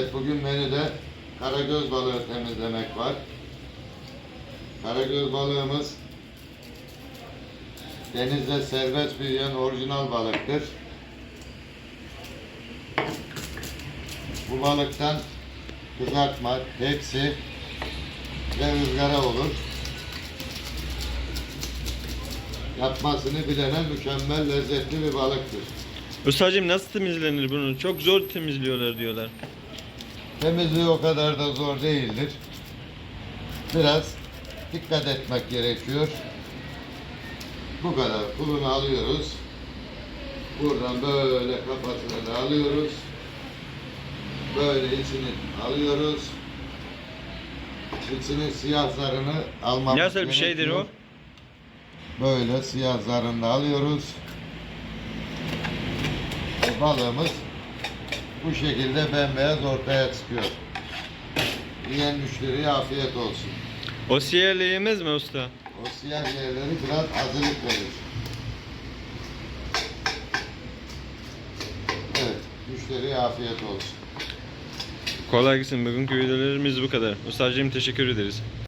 Evet bugün menüde karagöz balığı temizlemek var. Karagöz balığımız denizde serbest büyüyen orijinal balıktır. Bu balıktan kızartma, tepsi ve ızgara olur. Yapmasını bilene mükemmel lezzetli bir balıktır. Ustacığım nasıl temizlenir bunu? Çok zor temizliyorlar diyorlar. Temizliği o kadar da zor değildir. Biraz dikkat etmek gerekiyor. Bu kadar. Pulunu alıyoruz. Buradan böyle kafasını da alıyoruz. Böyle içini alıyoruz. İçinin siyah zarını almamız Nasıl bir şeydir o? Böyle siyah zarını alıyoruz. Balığımız bu şekilde bembeyaz ortaya çıkıyor. Yiyen müşteriye afiyet olsun. O siyerle yemez mi usta? O siyah yerleri biraz azılık verir. Evet, müşteriye afiyet olsun. Kolay gelsin. Bugünkü videolarımız bu kadar. Ustacığım teşekkür ederiz.